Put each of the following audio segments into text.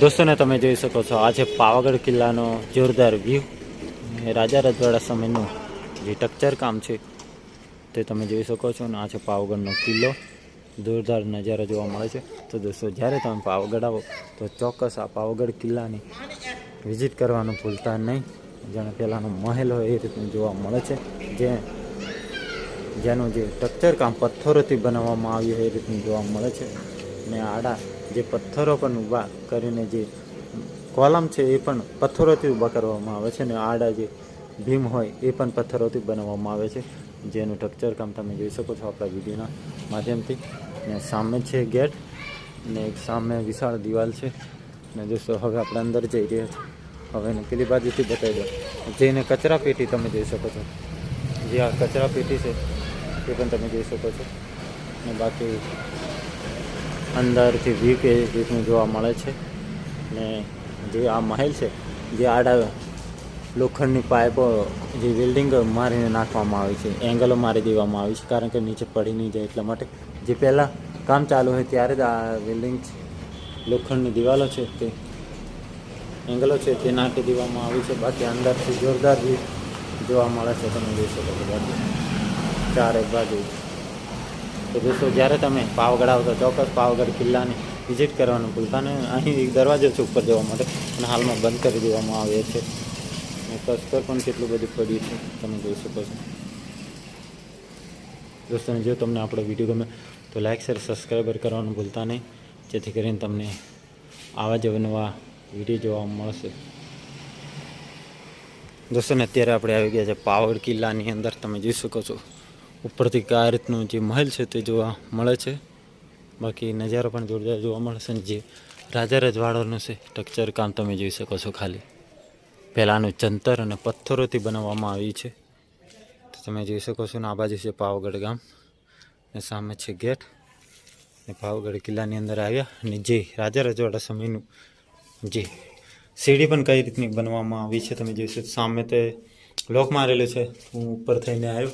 દોસ્તોને તમે જોઈ શકો છો, આ છે પાવાગઢ કિલ્લાનો જોરદાર વ્યૂ રાજા રજવાડા સમયનું જે ટક્ચર કામ છે, તે તમે જોઈ શકો છો. અને આ છે પાવાગઢનો કિલ્લો. જોરદાર નજારો જોવા મળે છે. તો દોસ્તો, જ્યારે તમે પાવાગઢ આવો, તો ચોક્કસ આ પાવાગઢ કિલ્લાની વિઝિટ કરવાનું ભૂલતા નહીં. જાણે પહેલાંનો મહેલ હોય એ રીતનું જોવા મળે છે. જે જેનું જે સ્ટ્રક્ચર કામ પથ્થરોથી બનાવવામાં આવ્યું હોય એ રીતનું જોવા મળે છે. ને આડા જે પથ્થરો પણ ઊભા કરીને જે કોલમ છે એ પણ પથ્થરોથી ઊભા કરવામાં આવે છે ને આડા જે ભીમ હોય એ પણ પથ્થરોથી બનાવવામાં આવે છે. જેનું ટક્ચર કામ તમે જોઈ શકો છો આપણા વિડીયોના માધ્યમથી. ને સામે છે ગેટ ને એક સામે વિશાળ દિવાલ છે. ને દોસ્તો, હવે આપણે અંદર જઈ રહ્યા છીએ. હવે એને પેલી બાજુથી બતાવી દો જઈને કચરા પેટી તમે જોઈ શકો છો. જે આ કચરા પેટી છે એ પણ તમે જોઈ શકો છો. ને બાકી અંદરથી વ્યૂ કે રીતનું જોવા મળે છે. ને જે આ મહેલ છે, જે આડા લોખંડની પાઇપો, જે વેલ્ડિંગ મારીને નાખવામાં આવી છે એંગલો મારી દેવામાં આવી છે, કારણ કે નીચે પડી નહીં જાય એટલા માટે. જે પહેલાં કામ ચાલુ હોય ત્યારે જ આ વેલ્ડિંગ લોખંડની દિવાલો છે તે એંગલો છે તે નાખી દેવામાં આવી છે. બાકી અંદરથી જોરદાર જોવા મળે છે, તમે જોઈ શકો છો. બાકી ચારે બાજુ તો દોસ્તો, જ્યારે તમે પાવાગઢ આવો તો ચોક્કસ પાવાગઢ કિલ્લાની વિઝિટ કરવાનું ભૂલતા નહીં અહીં દરવાજો છે ઉપર જવા માટે, અને હાલમાં બંધ કરી દેવામાં આવે છે. અને પણ કેટલું બધું પડ્યું છે, તમે જોઈ શકો છો. દોસ્તોને જો તમને આપણો વીડિયો ગમે તો લાઇક શેર સબસ્ક્રાઈબર કરવાનું ભૂલતા નહીં. જેથી કરીને તમને આવા જ નવા વીડિયો જોવા મળશે. દોસ્તોને અત્યારે આપણે આવી ગયા છે પાવડ કિલ્લાની અંદર, તમે જોઈ શકો છો. ઉપરથી આ રીતનું જે મહેલ છે તે જોવા મળે છે. બાકી નજારો પણ જોરદાર જોવા મળે છે જે રાજા રજવાડાનું છે સ્ટ્રક્ચર કામ તમે જોઈ શકો છો ખાલી. પહેલાંનું જંતર અને પથ્થરોથી બનાવવામાં આવ્યું છે. તો તમે જોઈ શકો છો ને આ બાજુ છે પાવાગઢ ગામ. ને સામે છે ગેટ. ને પાવાગઢ કિલ્લાની અંદર આવ્યા અને જે રાજા રજવાડા સમયનું જે સીડી પણ કઈ રીતની બનવામાં આવી છે તમે જોઈ શકો સામે તે લોક મારેલું છે. હું ઉપર થઈને આવ્યો.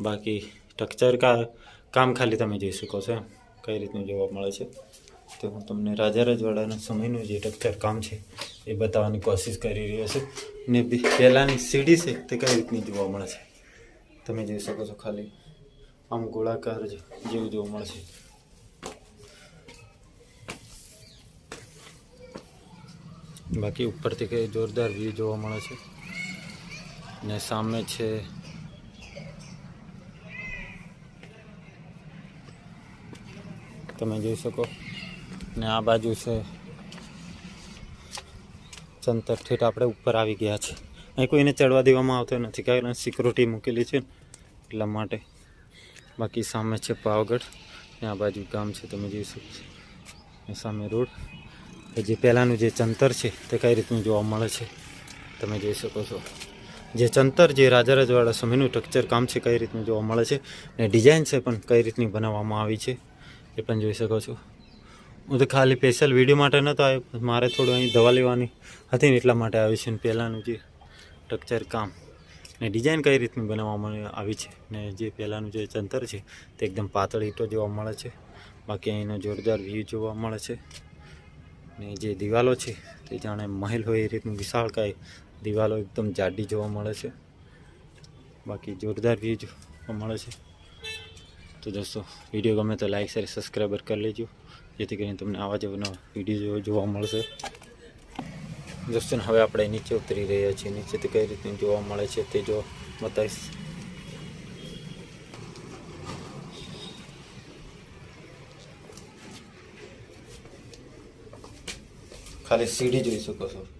બાકી સ્ટ્રક્ચર કા કામ ખાલી તમે જોઈ શકો છો કઈ રીતનું જોવા મળે છે. તો હું તમને રાજા રજવાડાના સમયનું જે સ્ટ્રક્ચર કામ છે એ બતાવવાની કોશિશ કરી રહ્યો છું. ને પહેલાંની સીડી છે તે કઈ રીતની જોવા મળે છે? તમે જોઈ શકો છો ખાલી આમ ગોળાકાર જેવું જોવા મળે છે. બાકી ઉપરથી કંઈ જોરદાર વ્યૂ જોવા મળે છે. ને સામે છે તમે જોઈ શકો. ને આ બાજુ છે. ચંતર ઠેઠ આપણે ઉપર આવી ગયા છે. અહીં કોઈને ચડવા દેવામાં આવતો નથી, કારણ સિક્યુરિટી મૂકેલી છે એટલા માટે. બાકી સામે છે પાવાગઢ, ને આ બાજુ ગામ છે, તમે જોઈ શકો છો. સામે રોડ. જે પહેલાંનું જે ચંતર છે, તે કઈ રીતનું જોવા મળે છે, તમે જોઈ શકો છો. જે ચંતર, જે રાજા રજવાડા સમયનું સ્ટ્રક્ચર કામ છે, કઈ રીતનું જોવા મળે છે, ને ડિઝાઇન છે પણ કઈ રીતની બનાવવામાં આવી છે એ પણ જોઈ શકો છો. હું તો ખાલી સ્પેશિયલ વીડિયો માટે નહોતો આવ્યો મારે થોડું અહીં દવા લેવાની હતી ને એટલા માટે આવી છે ને પહેલાંનું જે સ્ટ્રક્ચર કામ ને ડિઝાઇન કઈ રીતની બનાવવામાં આવી છે ને જે પહેલાંનું જે ચંતર છે તે એકદમ પાતળ ઈંટો જોવા મળે છે. બાકી અહીંનો જોરદાર વ્યૂ જોવા મળે છે. ને જે દિવાલો છે તે જાણે મહેલ હોય એ રીતનું વિશાળકાય દિવાલો એકદમ જાડી જોવા મળે છે. બાકી જોરદાર વ્યૂ જોવા મળે છે. તો દોસ્તો વીડિયો ગમે તો લાઈક શેર સબસ્ક્રાઈબર કરી લેજો. જેથી કરીને તમને આવા જ નવા વીડિયો જોવા મળશે. દોસ્તો હવે આપણે નીચે ઉતરી રહ્યા છીએ. નીચેથી કઈ રીતનું જોવા મળે છે તે જો બતાવીશ. ખાલી સીડી જોઈ શકો છો.